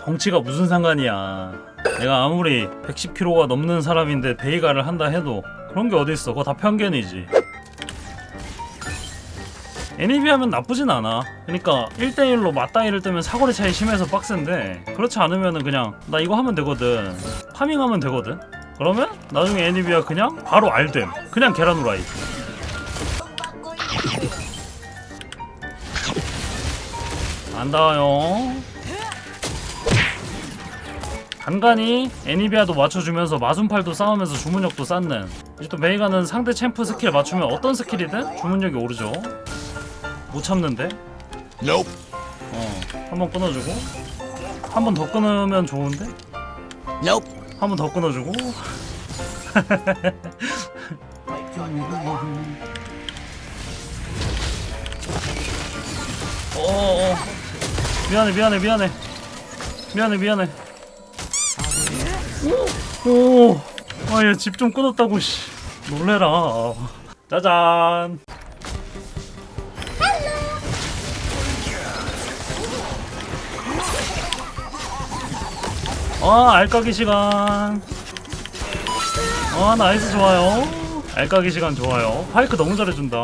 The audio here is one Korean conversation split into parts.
덩치가 무슨 상관이야. 내가 아무리 110kg가 넘는 사람인데 베이가를 한다 해도 그런 게 어딨어. 그거 다 편견이지. 애니비 하면 나쁘진 않아. 그러니까 1대1로 맞다이를 뜨면 사거리 차이 심해서 빡센데 그렇지 않으면은 그냥 나 이거 하면 되거든. 파밍하면 되거든. 그러면 나중에 애니비야 그냥 바로 알됨. 그냥 계란 후라이 안 닿아요. 간간히 애니비아도 맞춰주면서 마순팔도 싸우면서 주문력도 쌓는. 이제 또 메이가는 상대 챔프 스킬 맞추면 어떤 스킬이든 주문력이 오르죠. 못 참는데? Nope. 어 한 번 끊어주고. 한 번 더 끊으면 좋은데? Nope. 한 번 더 끊어주고. 어어 미안해 미안해 미안해. 미안해 미안해. 오아얘 집좀 끊었다고 씨. 놀래라. 짜잔. 아 알까기 시간. 아 나이스 좋아요. 알까기 시간 좋아요. 파이크 너무 잘해준다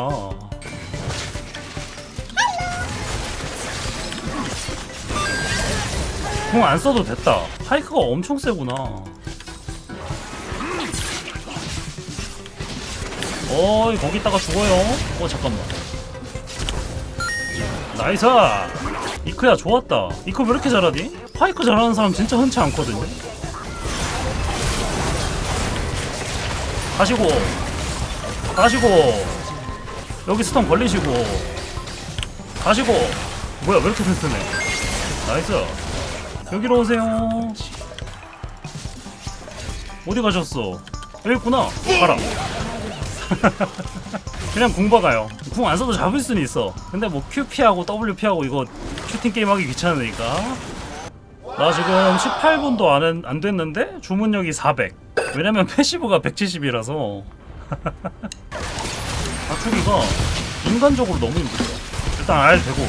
공 안 써도 됐다. 파이크가 엄청 세구나. 어이 거기다가 죽어요? 어 잠깐만. 나이스! 이크야 좋았다. 이크 왜 이렇게 잘하니? 파이크 잘하는 사람 진짜 흔치 않거든요? 가시고. 가시고. 여기 스톤 걸리시고. 가시고. 뭐야 왜 이렇게 튼튼해? 나이스 여기로 오세요. 어디 가셨어? 여기 있구나. 가라. 그냥 궁 박아요. 궁 안 써도 잡을 수는 있어. 근데 뭐 Q 피하고 W 피하고 이거 슈팅 게임 하기 귀찮으니까. 나 지금 18분도 안, 안 됐는데 주문력이 400 왜냐면 패시브가 170이라서. 맞추기가 인간적으로 너무 힘들어 일단 R 되고.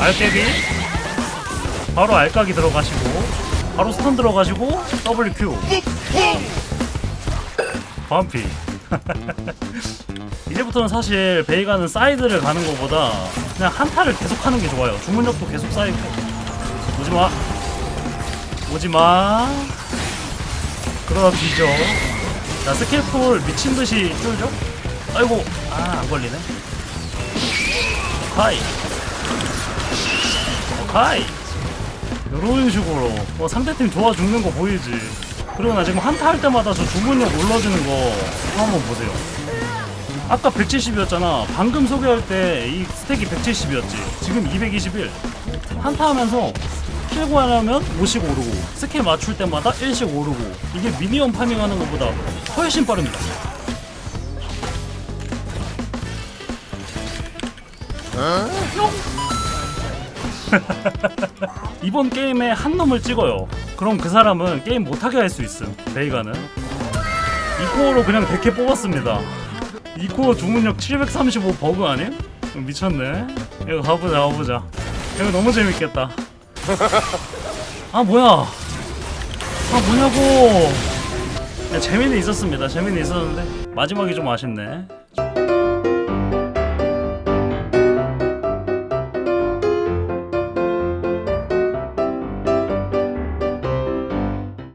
R 깨기 바로 R 까기 들어가시고 바로 스턴 들어가시고 WQ 반피. 이제부터는 사실 베이가는 사이드를 가는 것보다 그냥 한타를 계속 하는 게 좋아요. 주문력도 계속 쌓이고. 오지마. 오지마. 그러다 뒤져. 자 스킬풀 미친듯이 쫄죠? 아이고 아 안걸리네. 오카이. 오카이 이런 식으로. 뭐 상대팀 도와 죽는 거 보이지? 그리고 나 지금 한타 할 때마다 저 주문력 눌러주는 거 한번 보세요. 아까 170이었잖아. 방금 소개할 때 이 스택이 170이었지. 지금 221 한타 하면서 킬 구하려면 50 오르고 스킬 맞출 때마다 1씩 오르고 이게 미니언 파밍하는 것보다 훨씬 빠릅니다 이번 게임에 한 놈을 찍어요. 그럼 그 사람은 게임 못하게 할 수 있음. 베이가는. 이코어로 그냥 100개 뽑았습니다. 이코어 주문력 735 버그 아님? 미쳤네. 이거 가보자 가보자. 이거 너무 재밌겠다. 아 뭐야? 아 뭐냐고. 야, 재미는 있었습니다. 재미는 있었는데 마지막이 좀 아쉽네